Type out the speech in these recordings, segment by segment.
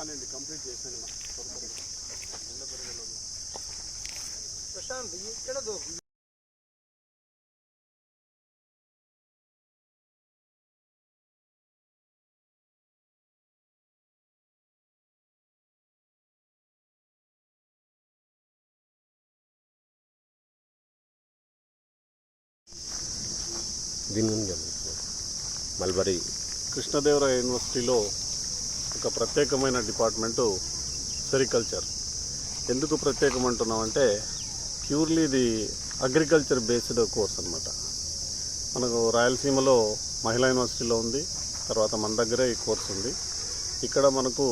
అనండి కంప్లీట్ చేశాను ప్రశాంత్ ఇక్కడ దీని గురించి. మల్బరీ కృష్ణదేవరాయ యూనివర్సిటీలో ఒక ప్రత్యేకమైన డిపార్ట్మెంటు సెరికల్చర్. ఎందుకు ప్రత్యేకం అంటున్నామంటే ప్యూర్లీ ఇది అగ్రికల్చర్ బేస్డ్ కోర్స్ అనమాట మనకు రాయలసీమలో మహిళా యూనివర్సిటీలో ఉంది తర్వాత మన దగ్గరే ఈ కోర్స్ ఉంది. ఇక్కడ మనకు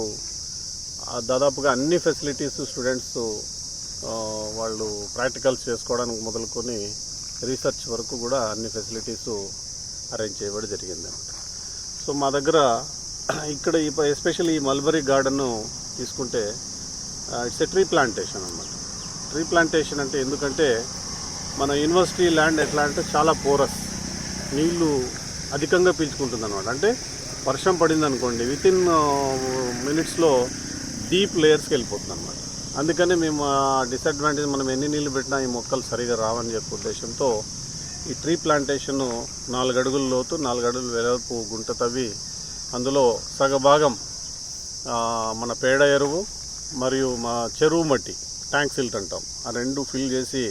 దాదాపుగా అన్ని ఫెసిలిటీస్ స్టూడెంట్స్ వాళ్ళు ప్రాక్టికల్స్ చేసుకోవడానికి మొదలుకొని రీసెర్చ్ వరకు కూడా అన్ని ఫెసిలిటీస్ అరేంజ్ చేయబడి జరిగింది అనమాట సో మా దగ్గర ఇక్కడ ఈ ఎస్పెషల్లీ ఈ మల్బరీ గార్డెను తీసుకుంటే ఇట్స్ ఎ ట్రీ ప్లాంటేషన్ అన్నమాట. ట్రీ ప్లాంటేషన్ అంటే ఎందుకంటే మన యూనివర్సిటీ ల్యాండ్ ఎట్లా అంటే చాలా పోరస్ నీళ్ళు అధికంగా పీల్చుకుంటుంది అనమాట అంటే వర్షం పడింది అనుకోండి విత్ ఇన్ మినిట్స్లో డీప్ లేయర్స్కి వెళ్ళిపోతుంది అనమాట అందుకనే మేము ఆ డిసడ్వాంటేజ్ మనం ఎన్ని నీళ్ళు పెట్టినా ఈ మొక్కలు సరిగా రావని చెప్పే ఉద్దేశంతో ఈ ట్రీ ప్లాంటేషన్ నాలుగు అడుగుల లోతు నాలుగు అడుగుల వెడల్పు గుంట తవ్వి అందులో సగభాగం మన పేడ ఎరువు మరియు మా చెరువు మట్టి ట్యాంక్ సిల్ట్ అంటాం. ఆ రెండు ఫిల్ చేసి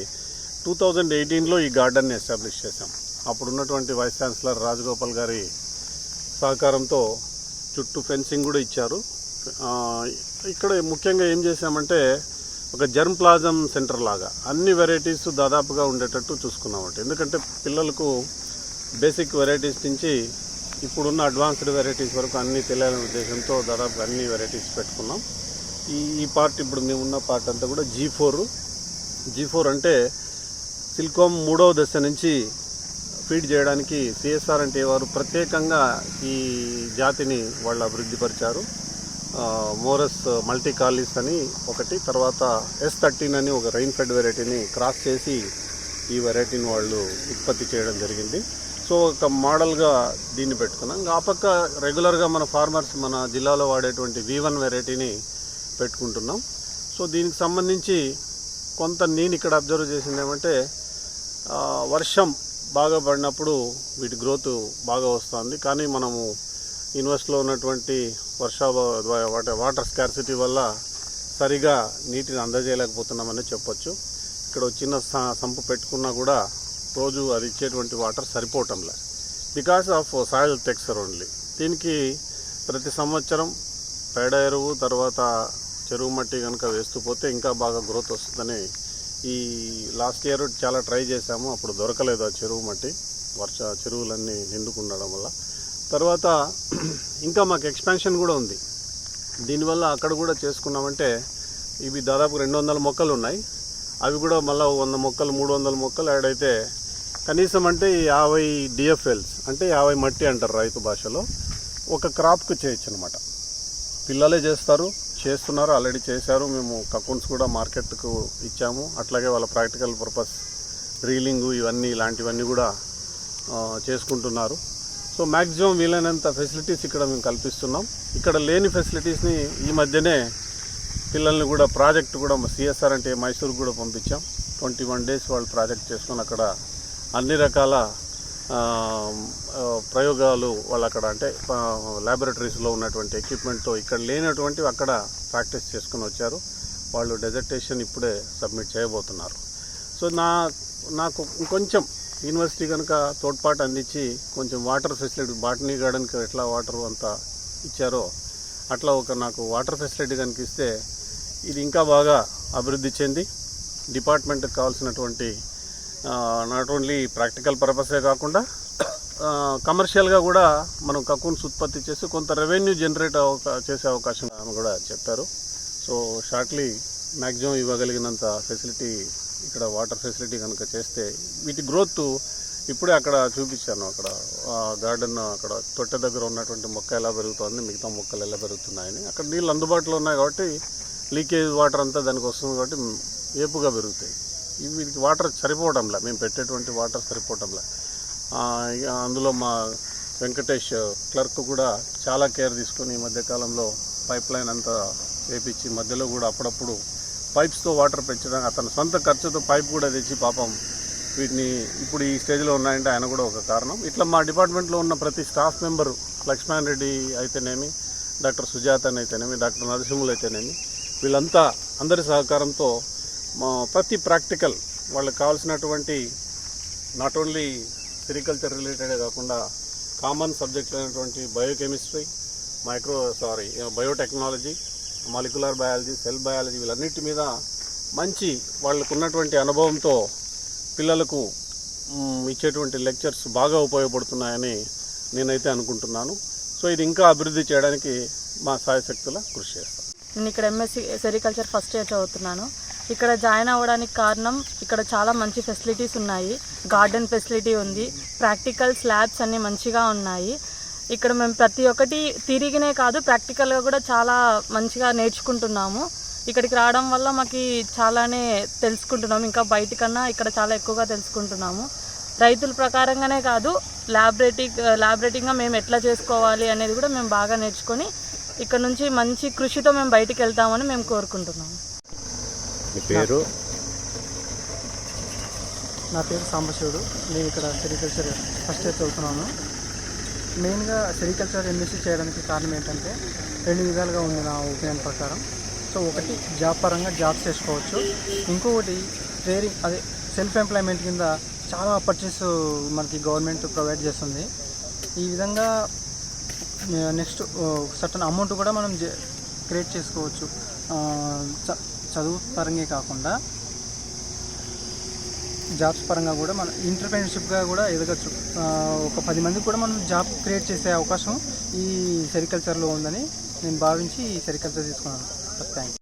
టూ థౌజండ్ ఎయిటీన్లో ఈ గార్డెన్ని ఎస్టాబ్లిష్ చేశాం. అప్పుడు ఉన్నటువంటి వైస్ ఛాన్సలర్ రాజగోపాల్ గారి సహకారంతో చుట్టూ ఫెన్సింగ్ కూడా ఇచ్చారు. ఇక్కడ ముఖ్యంగా ఏం చేశామంటే ఒక జర్మ్ ప్లాజం సెంటర్ లాగా అన్ని వెరైటీస్ దాదాపుగా ఉండేటట్టు చూసుకున్నామంట ఎందుకంటే పిల్లలకు బేసిక్ వెరైటీస్ నుంచి ఇప్పుడున్న అడ్వాన్స్డ్ వెరైటీస్ వరకు అన్ని తెలియాలనే ఉద్దేశంతో దాదాపు అన్ని వెరైటీస్ పెట్టుకున్నాం. ఈ ఈ పార్ట్ ఇప్పుడు మేమున్న పార్ట్ అంతా కూడా జీ ఫోర్ జీ ఫోర్ అంటే సిల్కోమ్ మూడవ దశ నుంచి ఫీడ్ చేయడానికి సిఎస్ఆర్ అంటే వారు ప్రత్యేకంగా ఈ జాతిని వాళ్ళు అభివృద్ధిపరిచారు మోరస్ మల్టీ కాలీస్ అని ఒకటి తర్వాత ఎస్ థర్టీన్ అని ఒక రైన్ ఫెడ్ వెరైటీని క్రాస్ చేసి ఈ వెరైటీని వాళ్ళు ఉత్పత్తి చేయడం జరిగింది. సో ఒక మోడల్గా దీన్ని పెట్టుకున్నాం. ఆ పక్క రెగ్యులర్గా మన ఫార్మర్స్ మన జిల్లాలో వాడేటువంటి వి వన్ వెరైటీని పెట్టుకుంటున్నాం. సో దీనికి సంబంధించి కొంత నేను ఇక్కడ అబ్జర్వ్ చేసింది ఏమంటే వర్షం బాగా పడినప్పుడు వీటి గ్రోత్ బాగా వస్తుంది. కానీ మనము ఇన్వెస్ట్లో ఉన్నటువంటి వర్షా వాటర్ వాటర్ స్కార్సిటీ వల్ల సరిగా నీటిని అందజేయలేకపోతున్నామని చెప్పొచ్చు. ఇక్కడ ఒక చిన్న సంపు పెట్టుకున్నా కూడా రోజు అది ఇచ్చేటువంటి water సరిపోవటంలే. Because of soil texture only దీనికి ప్రతి సంవత్సరం పేడ ఎరువు తర్వాత చెరువు మట్టి కనుక వేస్తూ పోతే ఇంకా బాగా గ్రోత్ వస్తుందని ఈ లాస్ట్ ఇయర్ చాలా ట్రై చేశాము. అప్పుడు దొరకలేదు ఆ చెరువు మట్టి. వర్ష చెరువులన్నీ నిండుకుండడం వల్ల. తర్వాత ఇంకా మాకు ఎక్స్పాన్షన్ కూడా ఉంది. దీనివల్ల అక్కడ కూడా చేసుకున్నామంటే ఇవి దాదాపు రెండు వందల మొక్కలు ఉన్నాయి. అవి కూడా మళ్ళీ వంద మొక్కలు మూడు వందల మొక్కలు యాడ్ అయితే కనీసం అంటే యాభై డిఎఫ్ఎల్స్ అంటే యాభై మట్టి అంటారు రైతు భాషలో ఒక క్రాప్కి చేయొచ్చు అనమాట పిల్లలే చేస్తారు చేస్తున్నారు ఆల్రెడీ చేశారు. మేము కకౌంట్స్ కూడా మార్కెట్కు ఇచ్చాము. అట్లాగే వాళ్ళ ప్రాక్టికల్ పర్పస్ డ్రీలింగు ఇవన్నీ ఇలాంటివన్నీ కూడా చేసుకుంటున్నారు. సో మ్యాక్సిమం వీలైనంత ఫెసిలిటీస్ ఇక్కడ మేము కల్పిస్తున్నాం. ఇక్కడ లేని ఫెసిలిటీస్ని ఈ మధ్యనే పిల్లల్ని కూడా ప్రాజెక్ట్ కూడా సిఎస్ఆర్ అంటే మైసూర్ కూడా పంపించాం. ట్వంటీ వన్ డేస్ వాళ్ళు ప్రాజెక్ట్ చేసుకొని అక్కడ అన్ని రకాల ప్రయోగాలు వాళ్ళు అక్కడ అంటే ల్యాబొరేటరీస్లో ఉన్నటువంటి ఎక్విప్మెంట్తో ఇక్కడ లేనటువంటివి అక్కడ ప్రాక్టీస్ చేసుకుని వచ్చారు. వాళ్ళు డెజర్టేషన్ ఇప్పుడే సబ్మిట్ చేయబోతున్నారు. సో నా నాకు కొంచెం యూనివర్సిటీ కనుక తోడ్పాటు అందించి కొంచెం వాటర్ ఫెసిలిటీ బాటనీ గార్డెన్కి ఎట్లా వాటర్ అంతా ఇచ్చారో అట్లా ఒక నాకు వాటర్ ఫెసిలిటీ కనుక ఇస్తే ఇది ఇంకా బాగా అభివృద్ధి చెంది డిపార్ట్మెంట్కి కావాల్సినటువంటి నాట్ ఓన్లీ ప్రాక్టికల్ పర్పసే కాకుండా కమర్షియల్గా కూడా మనం కకూన్స్ ఉత్పత్తి చేసి కొంత రెవెన్యూ జనరేట్ చేసే అవకాశం అని కూడా చెప్పారు. సో షార్ట్లీ మ్యాక్సిమం ఇవ్వగలిగినంత ఫెసిలిటీ ఇక్కడ వాటర్ ఫెసిలిటీ కనుక చేస్తే వీటి గ్రోత్ ఇప్పుడే అక్కడ చూపించాను. అక్కడ గార్డెన్ అక్కడ తొట్టె దగ్గర ఉన్నటువంటి మొక్క ఎలా పెరుగుతుంది మిగతా మొక్కలు ఎలా పెరుగుతున్నాయని. అక్కడ నీళ్ళు అందుబాటులో ఉన్నాయి కాబట్టి లీకేజ్ వాటర్ అంతా దానికి వస్తుంది కాబట్టి ఏపుగా పెరుగుతాయి. వీళ్ళకి వీటికి వాటర్ సరిపోవడంలా మేము పెట్టేటువంటి వాటర్ సరిపోవడంలా. ఇక అందులో మా వెంకటేష్ క్లర్క్ కూడా చాలా కేర్ తీసుకొని ఈ మధ్యకాలంలో పైప్ లైన్ అంతా వేపించి మధ్యలో కూడా అప్పుడప్పుడు పైప్స్తో వాటర్ పెంచడం అతని సొంత ఖర్చుతో పైప్ కూడా తెచ్చి పాపం వీటిని ఇప్పుడు ఈ స్టేజ్లో ఉన్నాయంటే ఆయన కూడా ఒక కారణం. ఇట్లా మా డిపార్ట్మెంట్లో ఉన్న ప్రతి స్టాఫ్ మెంబరు లక్ష్మణ్ రెడ్డి అయితేనేమి డాక్టర్ సుజాతన్ అయితేనేమి డాక్టర్ నరసింహులు అయితేనేమి వీళ్ళంతా అందరి సహకారంతో మా ప్రతి ప్రాక్టికల్ వాళ్ళకి కావాల్సినటువంటి నాట్ ఓన్లీ సెరికల్చర్ రిలేటెడే కాకుండా కామన్ సబ్జెక్ట్ అయినటువంటి biochemistry micro sorry biotechnology molecular biology cell biology వీళ్ళన్నిటి మీద మంచి వాళ్ళకు ఉన్నటువంటి అనుభవంతో పిల్లలకు ఇచ్చేటువంటి లెక్చర్స్ బాగా ఉపయోగపడుతున్నాయని నేనైతే అనుకుంటున్నాను. సో ఇది ఇంకా అభివృద్ధి చేయడానికి మా సాయశక్తుల కృషి చేస్తాను నేను ఇక్కడ ఎంఎస్సి సెరికల్చర్ ఫస్ట్ ఇయర్ చదువుతున్నాను. ఇక్కడ జాయిన్ అవ్వడానికి కారణం ఇక్కడ చాలా మంచి ఫెసిలిటీస్ ఉన్నాయి. గార్డెన్ ఫెసిలిటీ ఉంది. ప్రాక్టికల్ స్లాబ్స్ అన్నీ మంచిగా ఉన్నాయి. ఇక్కడ మేము ప్రతి ఒక్కటి తిరిగినే కాదు ప్రాక్టికల్గా కూడా చాలా మంచిగా నేర్చుకుంటున్నాము. ఇక్కడికి రావడం వల్ల మాకు చాలానే తెలుసుకుంటున్నాము. ఇంకా బయటికన్నా ఇక్కడ చాలా ఎక్కువగా తెలుసుకుంటున్నాము. రైతుల ప్రకారంగానే కాదు ల్యాబరేటరీ ల్యాబరేటరీగా మేము ఎట్లా చేసుకోవాలి అనేది కూడా మేము బాగా నేర్చుకొని ఇక్కడ నుంచి మంచి కృషితో మేము బయటికి వెళ్తామని మేము కోరుకుంటున్నాము. మీ పేరు? నా పేరు సాంబశివుడు. నేను ఇక్కడ సెరికల్చర్ ఫస్ట్ ఇయర్ చదువుతున్నాను. మెయిన్గా సెరికల్చర్ ఎంఎస్సీ చేయడానికి కారణం ఏంటంటే రెండు విధాలుగా ఉంది నా ఒపీనియన్ ప్రకారం. సో ఒకటి జాబ్ పరంగా జాబ్స్ చేసుకోవచ్చు. ఇంకొకటి ట్రేడింగ్ అదే సెల్ఫ్ ఎంప్లాయ్మెంట్ కింద చాలా ఆపర్చునిటీస్ మనకి గవర్నమెంట్ ప్రొవైడ్ చేస్తుంది. ఈ విధంగా నెక్స్ట్ సర్టన్ అమౌంట్ కూడా మనం క్రియేట్ చేసుకోవచ్చు. చదువు పరంగా కాకుండా జాబ్స్ పరంగా కూడా మనం ఇంటర్ప్రెన్షిప్గా కూడా ఎదగచ్చు. ఒక పది మందికి కూడా మనం జాబ్ క్రియేట్ చేసే అవకాశం ఈ సెరికల్చర్లో ఉందని నేను భావించి ఈ సెరికల్చర్ తీసుకున్నాను. Thank you